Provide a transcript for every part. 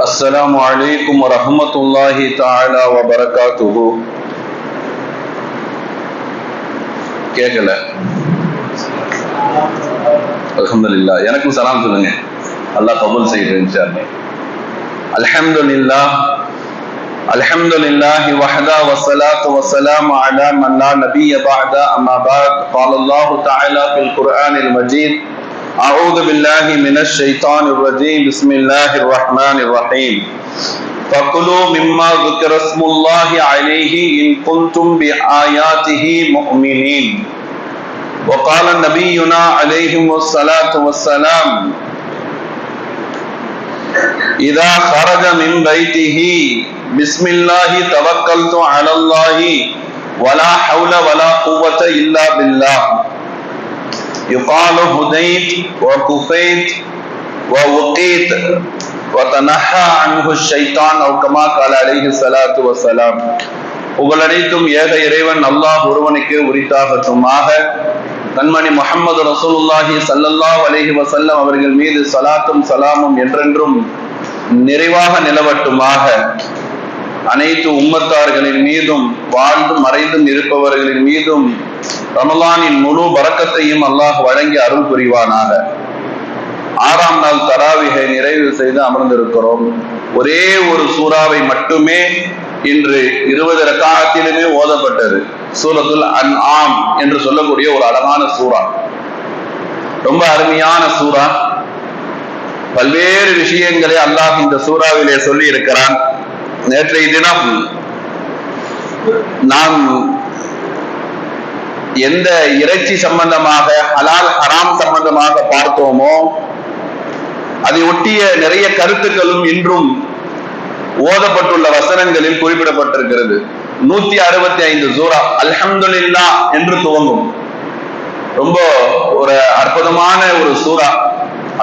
السلام عليكم ورحمة الله تعالى وبركاته கேட்கல அல்ஹம்துலில்லா எனக்கும் சலாம் சொல்லுங்க அல்லாஹ் கபூல் செய்யுது இன்ஷா அல்லாஹ் அல்ஹம்துலில்லாஹ் الحمد لله وحده والصلاة والسلام على من لا نبي بعد أما بعد قال الله تعالى في القرآن المجيد أعوذ بالله من الشيطان الرجيم. بسم الله الرحمن الرحيم. فكلوا مما ذكر اسم الله عليه إن كنتم بآياته مؤمنين. وقال نبينا عليه الصلاة والسلام إذا خرج من بيته بسم الله توكلت على الله ولا حول ولا قوة إلا بالله. يقال هديت وكفيت ووقيت وتنحى عنه الشيطان أو كما قال عليه الصلاة والسلام புகழனைத்தும் ஏக இறைவன் அல்லாஹ் ஒருவனுக்கு உரித்தாகட்டுமாக கண்மணி முகமது ரசூலுல்லாஹி சல்லல்லாஹ் அலைஹி வசல்லம் அவர்கள் மீது சலாத்தும் சலாமும் என்றென்றும் நிறைவாக நிலவட்டுமாக அனைத்து உம்மத்தார்களின் மீதும் வாழ்ந்து மறைந்தும் இருப்பவர்களின் மீதும் ரமலானின் முழு பறக்கத்தையும் அல்லாஹ் வழங்கி அருள் புரிவானாக. ஆறாம் நாள் தராவிகை நிறைவு செய்து அமர்ந்திருக்கிறோம். ஒரே ஒரு சூறாவை மட்டுமே இன்று இருபது ரக்காலத்திலுமே ஓதப்பட்டது. சூரத்துல் அன் ஆம் என்று சொல்லக்கூடிய ஒரு அழகான சூறா. ரொம்ப அருமையான சூறா. பல்வேறு விஷயங்களை அல்லாஹ் இந்த சூறாவிலே சொல்லி இருக்கிறான் நேற்றைய தினம் நாம் எந்த இறைச்சி சம்பந்தமாக ஹலால் ஹராம் சம்பந்தமாக பார்த்தோமோ அதை ஒட்டிய நிறைய கருத்துக்களும் இன்றும் ஓதப்பட்டுள்ள வசனங்களில் குறிப்பிடப்பட்டிருக்கிறது. நூத்தி அறுபத்தி ஐந்து சூரா அல்ஹம்துலில்லா என்று துவங்கும். ரொம்ப ஒரு அற்புதமான ஒரு சூறா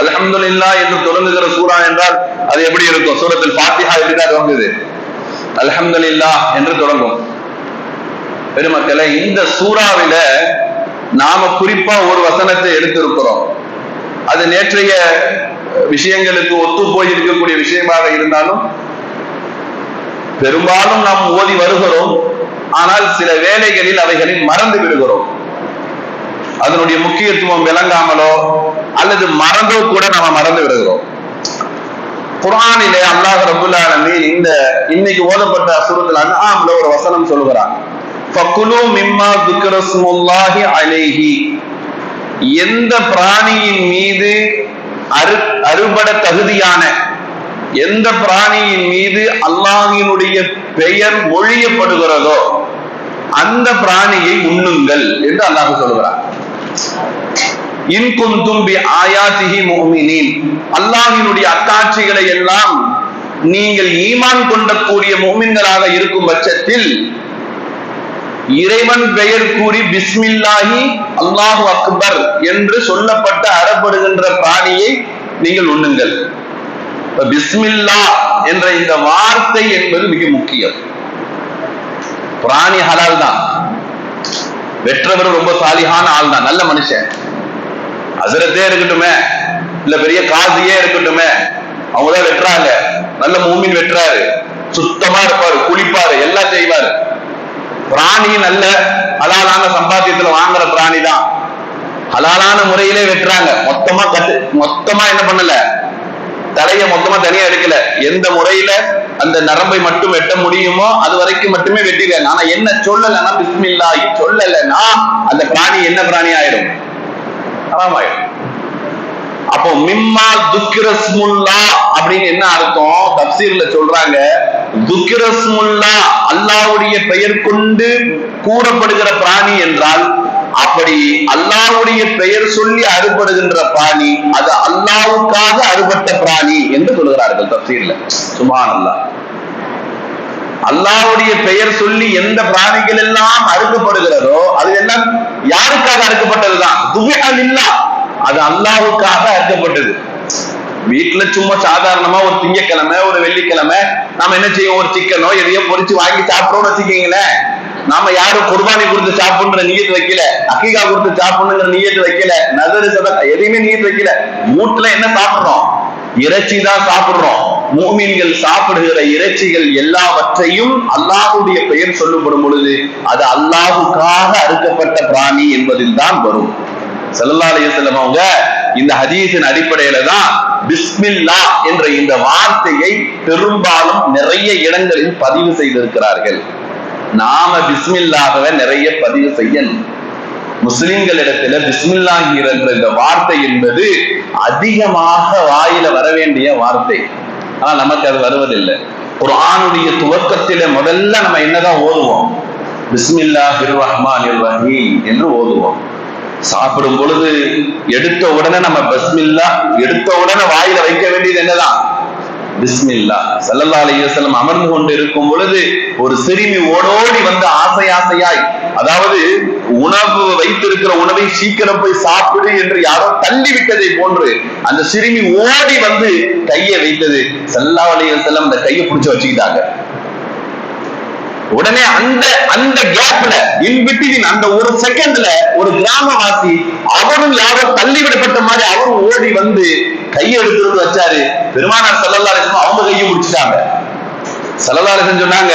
அல்ஹம்துல்லா என்று தொடங்குகிற சூறா என்றால் அது எப்படி இருக்கும்? சூரத்தில் பாத்திஹா எப்படிதான் தொடங்குது அல்ஹம்துல்லா என்று தொடங்கும். பெருமக்களை இந்த சூறாவில நாம குறிப்பா ஒரு வசனத்தை எடுத்திருக்கிறோம். அது நேற்றைய விஷயங்களுக்கு ஒத்து போய் இருக்கக்கூடிய விஷயமாக இருந்தாலும் பெரும்பாலும் நாம் ஓதி வருகிறோம். ஆனால் சில வேலைகளில் அவைகளை மறந்து விடுகிறோம். அதனுடைய முக்கியத்துவம் விளங்காமலோ அல்லது மறந்தோ கூட நாம மறந்து விடுகிறோம். குரானிலே அல்லாஹ் ரபுல்லாலமீன் இந்த இன்னைக்கு ஓதப்பட்ட அசுரத்தில் ஆம்ல ஒரு வசனம் சொல்லுகிறான். ஃபக்குலு மிம்மா துக்ரஸ்முல்லாஹி அலேஹி எந்த பிராணியின் மீது அரு அறுபட தகுதியான எந்த பிராணியின் மீது அல்லாஹினுடைய பெயர் மொழியப்படுகிறதோ அந்த பிராணியை உண்ணுங்கள் என்று அல்லாஹ் சொல்கிறார் இன்குந்தும் பி ஆயாத்திகி மோமினின் அல்லாஹினுடைய அத்தாட்சிகளை எல்லாம் நீங்கள் ஈமான் கொண்டக்கூடிய மோமின்களாக இருக்கும் பட்சத்தில் இறைவன் பெயர் கூறி பிஸ்மில்லாஹி அல்லாஹு அக்பர் என்று சொல்லப்பட்ட அறப்படுகின்ற பிராணியை நீங்கள் உண்ணுங்கள். பிஸ்மில்லா என்ற இந்த வார்த்தை என்பது மிக முக்கியம். பிராணி ஹலால் தான். வெற்றவர் ரொம்ப சாலிகான ஆள் தான். நல்ல மனுஷன். அசரத்தே இருக்கட்டுமே இல்ல பெரிய காசியே இருக்கட்டுமே அவங்கதான் வெட்டுறாங்க. நல்ல மூமின் வெட்டுறாரு. சுத்தமா இருப்பாரு குளிப்பாரு எல்லாம் செய்வாரு. பிராணி நல்ல ஹலாலான சம்பாத்தியத்துல வாங்குற பிராணி தான் ஹலாலான முறையிலே வெட்டுறாங்க. மொத்தமா கட்டு மொத்தமா என்ன பண்ணல? தலைய மொத்தமா தனியா எடுக்கல. எந்த முறையில அந்த நரம்பை மட்டும் வெட்ட முடியுமோ அது வரைக்கும் மட்டுமே வெட்டிடுறாங்க ஆனா என்ன சொல்லலைன்னா பிஸ்மில்லா சொல்லலைன்னா அந்த பிராணி என்ன பிராணி ஆயிடும்? ஹராமாயிடும். அப்போ மிம்மா துக்கிரஸ்முல்லா அப்படின்னு என்ன அர்த்தம்? தப்சீர்ல சொல்றாங்க துக்கிரஸ்முல்லா அல்லாவுடைய பெயர் கொண்டு கூறப்படுகிற பிராணி என்றால் அப்படி அல்லாவுடைய பெயர் சொல்லி அறுபடுகின்ற பிராணி அது அல்லாவுக்காக அறுபட்ட பிராணி என்று சொல்கிறார்கள் தப்சீர்ல. சுமான் அல்லா அல்லாவுடைய பெயர் சொல்லி எந்த பிராணிகள் எல்லாம் அறுக்கப்படுகிறதோ அது எல்லாம் யாருக்காக அறுக்கப்பட்டதுதான் துபிஹல் இல்லா அது அல்லாவுக்காக அறுக்கப்பட்டது வீட்டுல சும்மா சாதாரணமா ஒரு திங்கக்கிழமை ஒரு வெள்ளிக்கிழமை நாம என்ன செய்வோம்? ஒரு சிக்கனோ எதையோ பொறிச்சு வாங்கி சாப்பிடுறோம்னு வச்சுக்கீங்களேன். நாம யாரும் குர்பானி கொடுத்து சாப்பிடுற நீயத்து வைக்கல. அக்கீகா கொடுத்து சாப்பிடணுங்கிற நீயத்து வைக்கல. நதரு சதா எதையுமே நீயத்து வைக்கல. வீட்டுல என்ன சாப்பிடுறோம்? இறைச்சி தான் சாப்பிடுறோம். மூமின்கள் சாப்பிடுகிற இறைச்சிகள் எல்லாவற்றையும் அல்லாஹுடைய பெயர் சொல்லப்படும் பொழுது அது அல்லாஹுக்காக அறுக்கப்பட்ட பிராணி என்பதில் தான் வரும். சல்லா அலிஸ்லம் அவங்க இந்த ஹதீஸின் அடிப்படையில தான் பிஸ்மில்லா என்ற இந்த வார்த்தையை பெரும்பாலும் நிறைய இடங்களில் பதிவு செய்திருக்கிறார்கள். நாம பிஸ்மில்லாகவே நிறைய பதிவு செய்யணும். முஸ்லிம்களிடத்துல பிஸ்மில்லாங்கிற இந்த வார்த்தை என்பது அதிகமாக வாயில வர வேண்டிய வார்த்தை. ஆனா நமக்கு அது வருவதில்லை. குர்ஆனுடைய துவக்கத்தில முதல்ல நம்ம என்னதான் ஓதுவோம்? பிஸ்மில்லா ரஹ்மான் ரஹீம் என்று ஓதுவோம். சாப்பிடும் பொழுது எடுத்த உடனே நம்ம பஸ்மில்லா எடுத்த உடனே வாயில வைக்க வேண்டியது என்னதான்? பிஸ்மில்லா. சல்லல்லா அலையம் அமர்ந்து கொண்டு இருக்கும் பொழுது ஒரு சிறுமி ஓடோடி வந்து ஆசை ஆசையாய் அதாவது உணவு வைத்திருக்கிற உணவை சீக்கிரம் போய் சாப்பிடு என்று யாரோ தள்ளி விட்டதை போன்று அந்த சிறுமி ஓடி வந்து கையை வைத்தது. சல்லா அலையம் செல்லம் அந்த கையை பிடிச்சு வச்சுக்கிட்டாங்க. உடனே அந்த அந்த கேப்ல இன்பிட்வீன் அந்த ஒரு செகண்ட்ல ஒரு கிராமவாசி அவரும் யாரோ தள்ளிவிடப்பட்ட மாதிரி அவரும் ஓடி வந்து கையை வச்சாரு. பெருமானார் செல்லல்லா அவங்க கையை முடிச்சுட்டாங்க சலதாரசன் சொன்னாங்க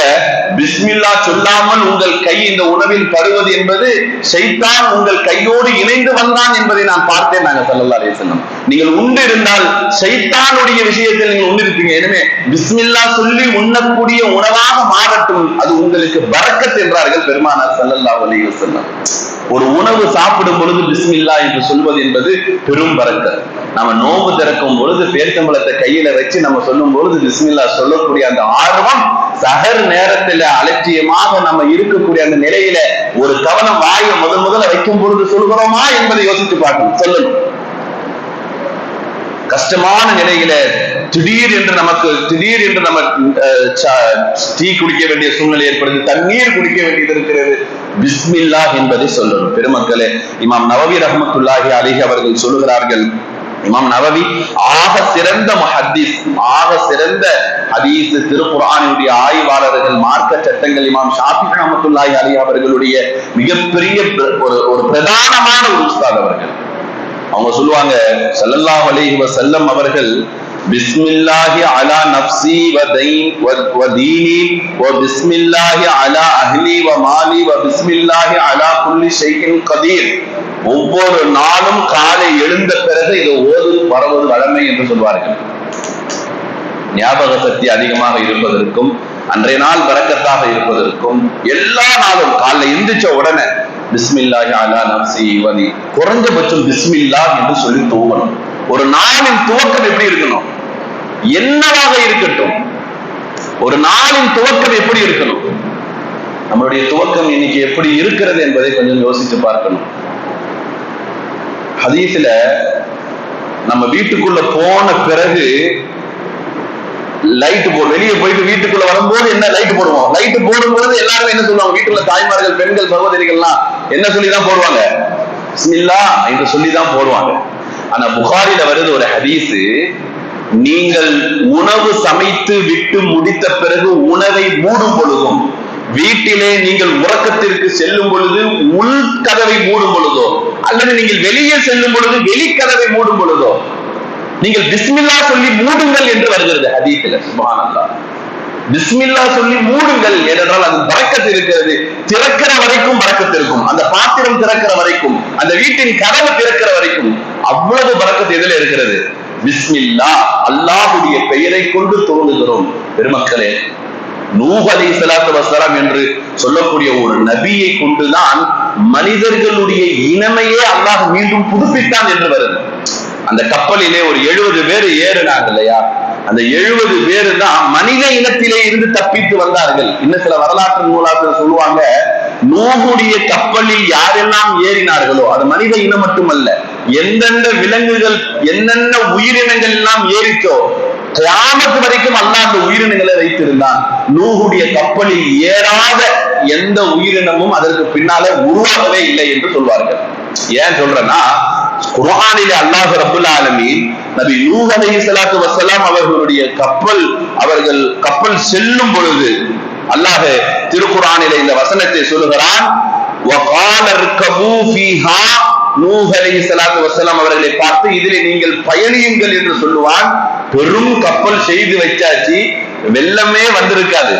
பிஸ்மில்லா சொல்லாமல் உங்கள் கை இந்த உணவில் படுவது என்பது செய்தான் உங்கள் கையோடு இணைந்து வந்தான் என்பதை நான் பார்த்தேன் நாங்க சல்லல்லா அலிசல்லம் நீங்கள் உண்டு இருந்தால் சைத்தானுடைய விஷயத்தில் நீங்கள் உண்டு இருப்பீங்க. எனவே பிஸ்மில்லா சொல்லி உண்ணக்கூடிய உணவாக மாறட்டும். அது உங்களுக்கு பறக்கத் என்றார்கள் பெருமானார் சல்லல்லா அலிவசல்லம் ஒரு உணவு சாப்பிடும் பொழுது பிஸ்மில்லா என்று சொல்வது என்பது பெரும் பறக்கத் நம்ம நோம்பு திறக்கும் பொழுது பேர்த்தம்பளத்தை கையில வச்சு நம்ம சொல்லும் பொழுது பிஸ்மில்லா சொல்லக்கூடிய அந்த ஆர்வம் சகர் நேரத்துல அலட்சியமாக நம்ம இருக்கக்கூடிய அந்த நிலையில ஒரு கவனம் வாயை முதல் முதல்ல வைக்கும் பொழுது சொல்கிறோமா என்பதை யோசித்து பார்க்கணும். சொல்லணும் கஷ்டமான நிலையில திடீர் என்று நமக்கு திடீர் என்று நம்ம டீ குடிக்க வேண்டிய சூழ்நிலை ஏற்படுது தண்ணீர் குடிக்க வேண்டியது இருக்கிறது. பிஸ்மில்லா என்பதை சொல்லணும். பெருமக்களே இமாம் நவவி ரஹமத்துல்லாஹி அலிஹி அவர்கள் சொல்லுகிறார்கள் இமாம் நவவி ஆக சிறந்த ஹதீஸ் ஆக சிறந்த ஹதீஸ் திருக்குறானுடைய ஆய்வாளர்கள் மார்க்க சட்டங்கள் இமாம் ஷாஃபி ரஹமத்துல்லாஹி அலி அவர்களுடைய மிகப்பெரிய ஒரு ஒரு பிரதானமான ஒரு உஸ்தாத் அவர்கள். அவங்க சொல்லுவாங்க சல்லல்லாஹு அலைஹி வஸல்லம் அவர்கள் பிஸ்மில்லாஹி அலா நப்சி வ தைன் வ தீனி வ பிஸ்மில்லாஹி அலா அஹ்லி வ மாலி வ பிஸ்மில்லாஹி அலா குல்லி ஷைஇன் கதீர். ஒவ்வொரு நாளும் காலை எழுந்த பிறகு இதை ஓது வரவது வழமை என்று சொல்வார்கள். ஞாபக சக்தி அதிகமாக இருப்பதற்கும் அன்றைய நாள் வரக்கத்தாக இருப்பதற்கும் எல்லா நாளும் காலைல எந்திரிச்ச உடனே பிஸ்மில்லாஹி அலா நப்சி வதி குறைஞ்சபட்சம் பிஸ்மில்லா என்று சொல்லி தூங்கணும். ஒரு நாளின் துவக்கம் எப்படி இருக்கணும்? என்னவாக இருக்கட்டும். ஒரு நாளின் துவக்கம் எப்படி இருக்கணும்? நம்மளுடைய துவக்கம் இன்னைக்கு எப்படி இருக்கிறது என்பதை கொஞ்சம் யோசித்து பார்க்கணும். ஹதீஸ்ல நம்ம வீட்டுக்குள்ள போன பிறகு லைட் போ வெளியே போயிட்டு வீட்டுக்குள்ள வரும்போது என்ன லைட் போடுவோம்? லைட் பொழுது எல்லாரும் என்ன சொல்லுவாங்க? வீட்டுக்குள்ள தாய்மார்கள் பெண்கள் சகோதரிகள்லாம் என்ன சொல்லிதான் போடுவாங்க? பிஸ்மில்லா என்று சொல்லிதான் போடுவாங்க. ஆனா புகாரில வருது ஒரு ஹதீஸ் நீங்கள் உணவு சமைத்து விட்டு முடித்த பிறகு உணவை மூடும் பொழுதும் வீட்டிலே நீங்கள் உறக்கத்திற்கு செல்லும் பொழுது உள் கதவை மூடும் பொழுதோ அல்லது நீங்கள் வெளியே செல்லும் பொழுது வெளிக்கதவை மூடும் பொழுதோ நீங்கள் பிஸ்மில்லா சொல்லி மூடுங்கள் என்று வருகிறது ஹதீஸ்ல சுபானல்லா பிஸ்மில்லா சொல்லி மூடுங்கள் ஏனென்றால் அது பறக்கத்து இருக்கிறது. திறக்கிற வரைக்கும் பறக்கத்து இருக்கும். அந்த பாத்திரம் திறக்கிற வரைக்கும் அந்த வீட்டின் கதவு திறக்கிற வரைக்கும் அவ்வளவு பறக்கத்து எதில் இருக்கிறது. பிஸ்மில்லா அல்லாஹுடைய பெயரை கொண்டு தோணுகிறோம் பெருமக்களே நூஹ் அலி சலாத்து வசலாம் என்று சொல்லக்கூடிய ஒரு நபியை கொண்டுதான் மனிதர்களுடைய இனமையே அல்லாஹ் மீண்டும் புதுப்பித்தான் என்று வருது. அந்த கப்பலிலே ஒரு எழுபது பேர் ஏறினாங்க இல்லையா? அந்த எழுபது பேர் தான் மனித இனத்திலே இருந்து தப்பித்து வந்தார்கள். இன்னும் சில வரலாற்று நூலாசிரியர் சொல்லுவாங்க நூகுடைய கப்பலில் யாரெல்லாம் ஏறினார்களோ அது மனித இனம் மட்டுமல்ல எந்தெந்த விலங்குகள் என்னென்ன உயிரினங்கள் எல்லாம் ஏறிச்சோ கயாமத்து வரைக்கும் அல்லாஹ் அந்த உயிரினங்களை வைத்திருந்தான். நூகுடைய கப்பலில் ஏறாத எந்த உயிரினமும் அதற்கு பின்னால உருவாகவே இல்லை என்று சொல்வார்கள். ஏன் சொல்றேன்னா குரானிலே அல்லாஹ் ரபுல் ஆலமீன் நபி நூஹ் அலி சலாத்து வசலாம் அவர்களுடைய கப்பல் அவர்கள் கப்பல் செல்லும் பொழுது அல்லாஹ் திருக்குறானிலே இந்த வசனத்தை சொல்லுகிறான் நூஹ் அலை சலாத்து வசலாம் அவர்களை பார்த்து இதிலே நீங்கள் பயணியுங்கள் என்று சொல்லுவான். பெரும் கப்பல் செய்து வச்சாச்சு. வெள்ளமே வந்திருக்காது.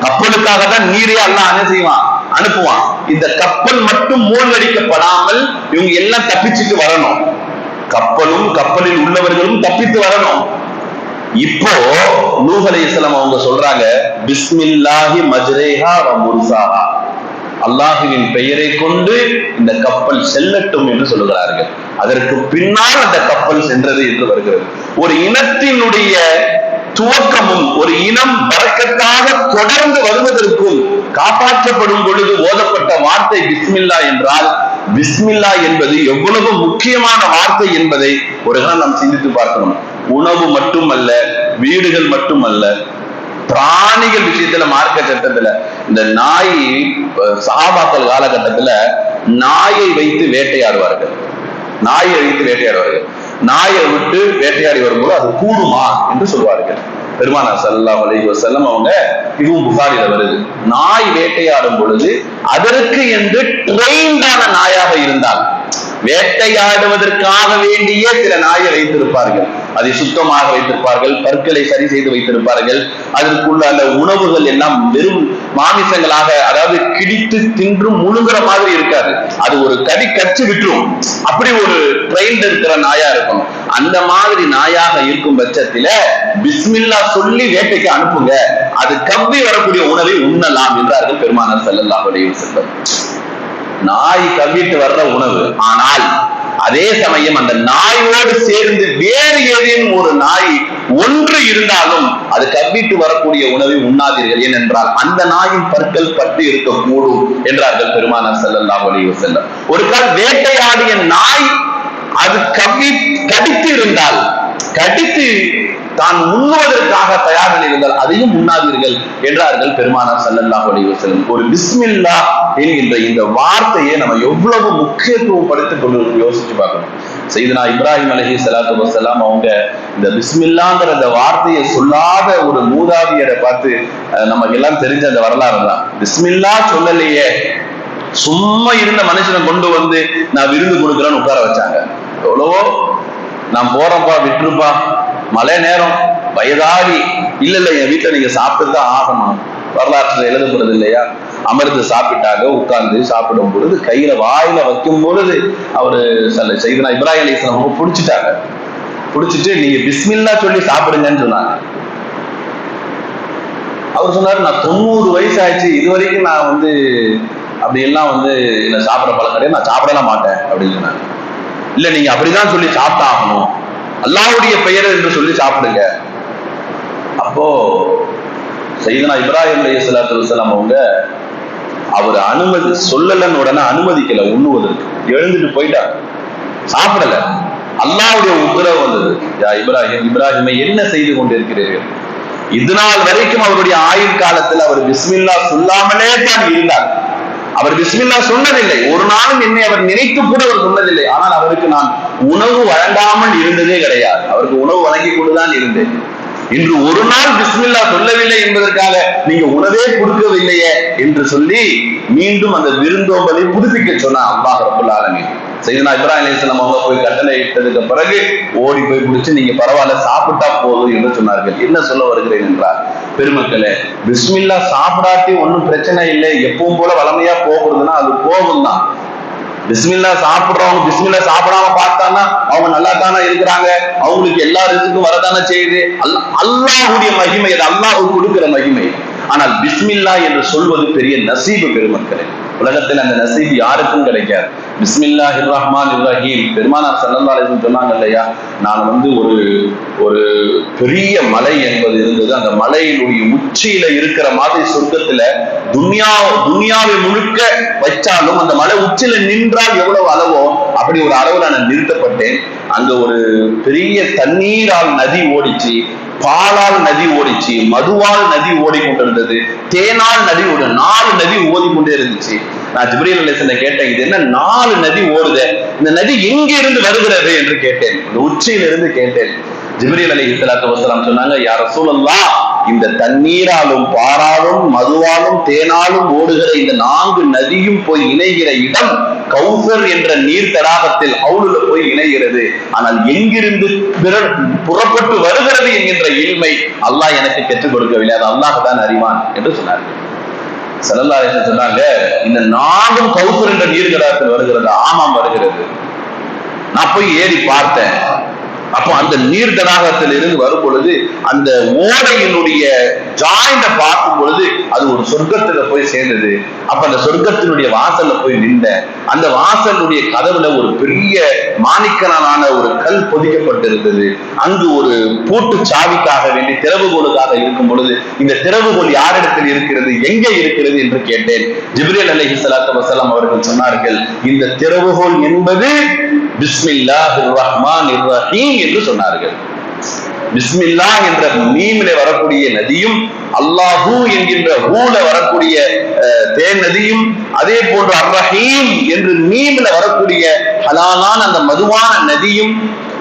கப்பலுக்காக தான் நீரே அல்லாஹ் என்ன செய்வான்? அனுப்புவான். இந்த கப்பல் மட்டும் மூழ்கடிக்கப்படாமல் இவங்க எல்லாம் தப்பிச்சுட்டு வரணும். கப்பலும் கப்பலில் உள்ளவர்களும் தப்பித்து வரணும். இப்போ நூஹ் இஸ்லாம் அவங்க சொல்றாங்க பிஸ்மில்லாஹி மஜ்ரேஹா வ முர்சாஹா அல்லாஹுவின் பெயரை கொண்டு இந்த கப்பல் செல்லட்டும் என்று சொல்லுகிறார்கள். அதற்கு பின்னால் அந்த கப்பல் சென்றது என்று வருகிறது. ஒரு இனத்தினுடைய துவக்கமும் ஒரு இனம் வழக்கத்தாக தொடர்ந்து வருவதற்கும் காப்பாற்றப்படும் பொழுது ஓதப்பட்ட வார்த்தை பிஸ்மில்லா என்றால் பிஸ்மில்லா என்பது எவ்வளவு முக்கியமான வார்த்தை என்பதை ஒரு கணம் நாம் சிந்தித்து பார்க்கணும். உணவு மட்டுமல்ல வீடுகள் மட்டுமல்ல பிராணிகள் விஷயத்துல மார்க்க சட்டத்துல இந்த நாய் சகாபாக்கள் காலகட்டத்துல நாயை வைத்து வேட்டையாடுவார்கள். நாயை வைத்து வேட்டையாடுவார்கள். நாயை விட்டு வேட்டையாடி வரும்போது அது கூடுமா என்று சொல்வார்கள். பெருமானார் ஸல்லல்லாஹு அலைஹி செல்லம் அவங்க இதுவும் புகாரில வருது. நாய் வேட்டையாடும் பொழுது அதற்கு என்று ட்ரெயின்டான நாயாக இருந்தால் வேட்டையாடுவதற்காக வேண்டிய சில நாயை வைத்திருப்பார்கள். அதை சுத்தமாக வைத்திருப்பார்கள் பற்களை சரி செய்து வைத்திருப்பார்கள். அதற்குள்ள உணவுகள் எல்லாம் வெறும் மாமிசங்களாக அதாவது கிடித்து தின்று முழுங்குற மாதிரி இருக்காது. அது ஒரு கடி கச்சு விட்டுரும். அப்படி ஒரு ட்ரெயின்ல இருக்கிற நாயா இருக்கும் அந்த மாதிரி நாயாக இருக்கும் பட்சத்தில பிஸ்மில்லா சொல்லி வேட்டைக்கு அனுப்புங்க. அது கம்பி வரக்கூடிய உணவை உண்ணலாம் என்றார்கள் பெருமானார் செல்லல்லா அலைஹி நாய் கவ்விட்டு வர்ற உணவு ஆனால் அதே சமயம் அந்த நாயோடு சேர்ந்து வேறு ஏதேனும் ஒரு நாய் ஒன்று இருந்தாலும் அது கவ்விட்டு வரக்கூடிய உணவை உண்ணாதீர்கள். ஏனென்றால் அந்த நாயின் பற்கள் பட்டு இருக்கக்கூடும் என்றார்கள் பெருமானார் ஸல்லல்லாஹு அலைஹி வஸல்லம். ஒரு கால் வேட்டையாடிய நாய் அது கவ்வி கடித்து இருந்தால் கடித்து தான் உண்ணுவதற்காக தயாரில் இருந்தால் அதையும் உண்ணாதீர்கள் என்றார்கள் பெருமானார் சல்லல்லாஹ் அலைஹி ஒரு பிஸ்மில்லா என்கின்ற இந்த வார்த்தையை நம்ம எவ்வளவு முக்கியத்துவம் படுத்திக் கொண்டு யோசிச்சு பார்க்கணும். செய்தனா இப்ராஹிம் அலஹி சலாத்து வசலாம் அவங்க இந்த பிஸ்மில்லாங்கிற அந்த வார்த்தையை சொல்லாத ஒரு மூதாதியரை பார்த்து நமக்கு எல்லாம் தெரிஞ்ச அந்த வரலாறு தான். பிஸ்மில்லா சொல்லலையே. சும்மா இருந்த மனுஷனை கொண்டு வந்து நான் விருந்து கொடுக்குறேன்னு உட்கார வச்சாங்க. எவ்வளவோ நான் போறேன்ப்பா விட்டுருப்பா மழை நேரம் வயதாகி இல்ல இல்ல என் வீட்டுல நீங்க சாப்பிட்டு தான் ஆகணும். வரலாற்றுல எழுதப்படுது இல்லையா? அமர்ந்து சாப்பிட்டாங்க உட்கார்ந்து சாப்பிடும் பொழுது கையில வாயில வைக்கும் பொழுது அவரு சில செய்தனா இப்ராஹிம் அலிஸ்லாம் புடிச்சிட்டாங்க பிடிச்சிட்டாங்க. பிடிச்சிட்டு நீங்க பிஸ்மில்லா சொல்லி சாப்பிடுங்கன்னு சொன்னாங்க. அவர் சொன்னாரு நான் தொண்ணூறு வயசு ஆயிடுச்சு இது வரைக்கும் நான் வந்து அப்படி எல்லாம் வந்து என்ன சாப்பிட பழக்கம் கிடையாது. நான் சாப்பிடலாம் மாட்டேன். அப்படின்னு சொன்னாங்க. இல்ல நீங்க அப்படிதான் சொல்லி சாப்பிட்டாகணும். அல்லாவுடைய பெயர் என்று சொல்லி சாப்பிடுங்க. அப்போ செய்தனா இப்ராஹிம் அலைஹி ஸலாத்து அவங்க அவர் அனுமதி சொல்லலன்னு உடனே அனுமதிக்கல உண்ணுவதற்கு. எழுந்துட்டு போயிட்டாங்க. சாப்பிடல. அல்லாவுடைய உத்தரவு வந்தது. யா இப்ராஹிம் இப்ராஹிமை என்ன செய்து கொண்டிருக்கிறீர்கள்? இது நாள் வரைக்கும் அவருடைய ஆயுள் காலத்தில் அவர் பிஸ்மில்லா சொல்லாமலே தான் இருந்தார். அவர் பிஸ்மில்லா சொன்னதில்லை. ஒரு நாளும் என்னை அவர் நினைத்து கூட அவர் சொன்னதில்லை. ஆனால் அவருக்கு நான் உணவு வழங்காமல் இருந்ததே கிடையாது. அவருக்கு உணவு வழங்கி கொண்டுதான் இருந்தேன். இன்று ஒரு நாள் பிஸ்மில்லா சொல்லவில்லை என்பதற்காக நீங்க உணவே கொடுக்கவில்லையே என்று சொல்லி மீண்டும் அந்த விருந்தோம்பலை புதுப்பிக்க சொன்னா அல்லாஹ் ரபுல்லாலமே ஆலமீன் செய்தனா இப்ராஹிம் அலிஸ்லாம் அவங்க போய் கட்டளை இட்டதுக்கு பிறகு ஓடி போய் பிடிச்சி நீங்க பரவாயில்ல சாப்பிட்டா போதும் என்று சொன்னார்கள். என்ன சொல்ல வருகிறேன் என்றார் பெருமக்களே பிஸ்மில்லா சாப்பிடாட்டி ஒன்றும் பிரச்சனை இல்லை. எப்பவும் போல வளமையா போகிறதுன்னா அது போகும் தான் பிஸ்மில்லா சாப்பிடுறவங்க பிஸ்மில்லா சாப்பிடாம பார்த்தான்னா அவங்க நல்லா தானே இருக்கிறாங்க. அவங்களுக்கு எல்லா ரிசுக்கும் வரதானே செய்யுது. அல்லாஹுடைய மகிமை அது அல்லாஹு கொடுக்கிற மகிமை. ஆனால் பிஸ்மில்லா என்று சொல்வது பெரிய நசீபு பெருமக்களே. உலகத்தில் அந்த நசீபு யாருக்கும் கிடைக்காது. பிஸ்மில்லா ரஹ்மான் இப்ராஹிம் பெருமானார் சல்லல்லா அலைஹி சொன்னாங்க இல்லையா? நான் வந்து ஒரு ஒரு பெரிய மலை என்பது இருந்தது. அந்த மலையினுடைய உச்சியில இருக்கிற மாதிரி சொர்க்கத்துல துன்யா துன்யாவை முழுக்க வச்சாலும் அந்த மலை உச்சியில நின்றால் எவ்வளவு அளவோ அப்படி ஒரு அளவுல நான் நிறுத்தப்பட்டேன். அங்க ஒரு பெரிய தண்ணீரால் நதி ஓடிச்சு பாலால் நதி ஓடிச்சு மதுவால் நதி ஓடிக்கொண்டிருந்தது தேனால் நதி ஓடு நாலு நதி ஓடிக்கொண்டே இருந்துச்சு. நான் ஜிப்ரீல் அலிசனை கேட்டேன் இது என்ன நாலு நதி ஓடுது? இந்த நதி எங்கிருந்து வருகிறது என்று கேட்டேன். இந்த உச்சியிலிருந்து கேட்டேன். ஜிப்ரீல் அலி இஸ்லாத்து வசலாம் சொன்னாங்க யார சூழல்லாம் இந்த தண்ணீராலும் பாராலும் மதுவாலும் தேனாலும் ஓடுகிற இந்த நான்கு நதியும் போய் இணைகிற இடம் கௌசர் என்ற நீர் தடாகத்தில் அவுளுல போய் இணைகிறது. ஆனால் எங்கிருந்து புறப்பட்டு வருகிறது என்கின்ற இல்மை அல்லாஹ் எனக்கு கற்றுக் கொடுக்கவில்லை. அது அல்லாஹ் தான் அறிவான் என்று சொன்னார்கள். செல்லல்லாரேசன் சொன்னாங்க இந்த நாகம் கௌசர் என்ற நீர்கடாத்தில் வருகிறது ஆமாம் வருகிறது. நான் போய் ஏறி பார்த்தேன். அப்போ அந்த நீர் தடாகத்தில் இருந்து வரும் பொழுது அந்த ஓடையினுடைய ஜாயிண்ட பார்க்கும் பொழுது அது ஒரு சொர்க்கத்துல போய் சேர்ந்தது. அப்ப அந்த சொர்க்கத்தினுடைய வாசல்ல போய் நின்ற அந்த வாசலுடைய கதவுல ஒரு பெரிய மாணிக்கனான ஒரு கல் பொதிக்கப்பட்டிருந்தது. அங்கு ஒரு பூட்டு சாவிக்காக வேண்டி திறவுகோலுக்காக இருக்கும் பொழுது இந்த திறவுகோல் யாரிடத்தில் இருக்கிறது எங்கே இருக்கிறது என்று கேட்டேன். ஜிப்ரேல் அலஹி சலாத்து வசலாம் அவர்கள் சொன்னார்கள் இந்த திறவுகோல் என்பது பிஸ்மில்லா ரஹ்மான் ரஹீம் என்று சொன்னார்கள். பிஸ்மில்லா என்ற மீமில வரக்கூடிய நதியும் அல்லாஹூ என்கின்ற ஹூல வரக்கூடிய தேன் நதியும் அதே போன்று அர் ரஹீம் என்று மீமில வரக்கூடிய ஹலாலான அந்த மதுவான நதியும்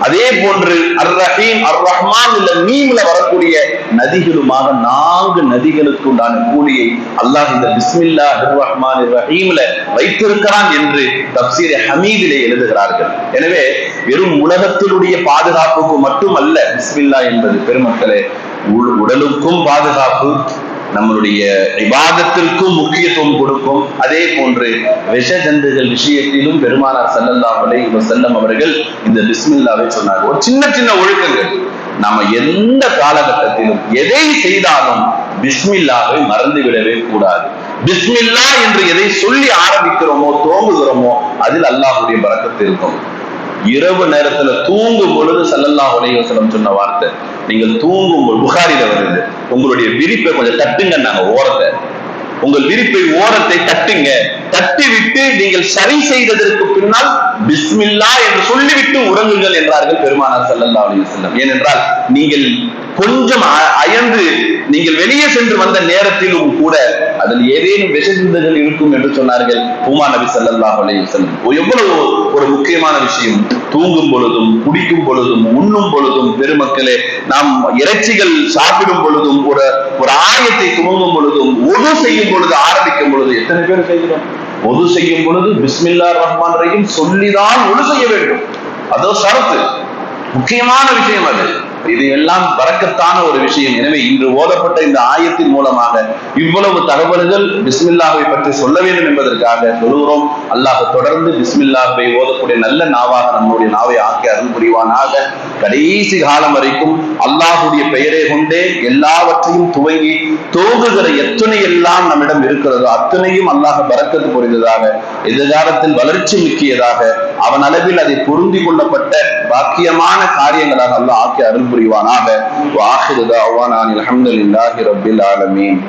அதே போன்று அர் ரஹீம் அர் ரஹ்மான் இல்ல மீம்ல வரக்கூடிய நதிகளுமாக நான்கு நதிகளுக்கு உண்டான கூலியை அல்லாஹ் இந்த பிஸ்மில்லா அர் ரஹ்மான் ரஹீம்ல வைத்திருக்கிறான் என்று தப்சீர் ஹமீதிலே எழுதுகிறார்கள். எனவே வெறும் உலகத்தினுடைய பாதுகாப்புக்கு மட்டுமல்ல பிஸ்மில்லா என்பது பெருமக்களே உடலுக்கும் பாதுகாப்பு நம்மளுடைய விவாதத்திற்கும் முக்கியத்துவம் கொடுக்கும். அதே போன்று விஷ ஜந்துகள் விஷயத்திலும் பெருமானார் செல்லல்லா இவ செல்லம் அவர்கள் இந்த பிஸ்மில்லாவை சொன்னார் ஒரு சின்ன சின்ன ஒழுக்கங்கள். நாம எந்த காலகட்டத்திலும் எதை செய்தாலும் பிஸ்மில்லாவை மறந்து விடவே கூடாது. பிஸ்மில்லா என்று எதை சொல்லி ஆரம்பிக்கிறோமோ தோங்குகிறோமோ அதில் அல்லாஹுடைய பறக்கத்து இருக்கும். இரவு நேரத்துல தூங்கும் பொழுது சல்லல்லா உலகம் சொன்ன வார்த்தை. நீங்கள் தூங்கும் புகாரில வருது. உங்களுடைய விரிப்பை கொஞ்சம் தட்டுங்க நாங்க ஓரத்தை. உங்கள் விரிப்பை ஓரத்தை தட்டுங்க. தட்டி விட்டு நீங்கள் சரி செய்ததற்கு பின்னால் பிஸ்மில்லா என்று சொல்லிவிட்டு உறங்குங்கள் என்றார்கள் பெருமானார் சல்லல்லா அலி வசல்லம் ஏனென்றால் நீங்கள் கொஞ்சம் அயந்து நீங்கள் வெளியே சென்று வந்த நேரத்திலும் கூட அதில் ஏதேனும் விஷசிந்தங்கள் இருக்கும் என்று சொன்னார்கள். பூமா நபி சல்லா அலையம் எவ்வளவு ஒரு முக்கியமான விஷயம். தூங்கும் பொழுதும் குடிக்கும் பொழுதும் உண்ணும் பொழுதும் பெருமக்களே நாம் இறைச்சிகள் சாப்பிடும் பொழுதும் ஒரு ஒரு ஆயத்தை துவங்கும் பொழுதும் ஒது செய்யும் பொழுது ஆரம்பிக்கும் பொழுது எத்தனை பேர் செய்கிறோம்? ஒது செய்யும் பொழுது பிஸ்மில்லா ரஹ்மான் ரஹீம் சொல்லிதான் ஒது செய்ய வேண்டும். அதோ சரத்து முக்கியமான விஷயம் அது. இது எல்லாம் வரக்கத்தான ஒரு விஷயம். எனவே இன்று ஓதப்பட்ட இந்த ஆயத்தின் மூலமாக இவ்வளவு தகவல்கள் பிஸ்மில்லாவை பற்றி சொல்ல வேண்டும் என்பதற்காக சொல்கிறோம் அல்லாஹ் தொடர்ந்து பிஸ்மில்லாவை ஓதக்கூடிய நல்ல நாவாக நம்முடைய நாவை ஆக்கி அருள் புரிவானாக. கடைசி காலம் வரைக்கும் அல்லாஹுடைய பெயரை கொண்டே எல்லாவற்றையும் துவங்கி தோகுகிற எத்தனை எல்லாம் நம்மிடம் இருக்கிறதோ அத்தனையும் அல்லாஹ் பறக்கத்து புரிந்ததாக எதிர்காலத்தில் வளர்ச்சி மிக்கியதாக அவன் அளவில் அதை பொருந்தி கொள்ளப்பட்ட பாக்கியமான காரியங்களாக அல்லாஹ் ஆக்கி அருள் புரிவானாக. வாஹிரு தாவானான் அல்ஹம்துலில்லாஹி ஆலமீன்.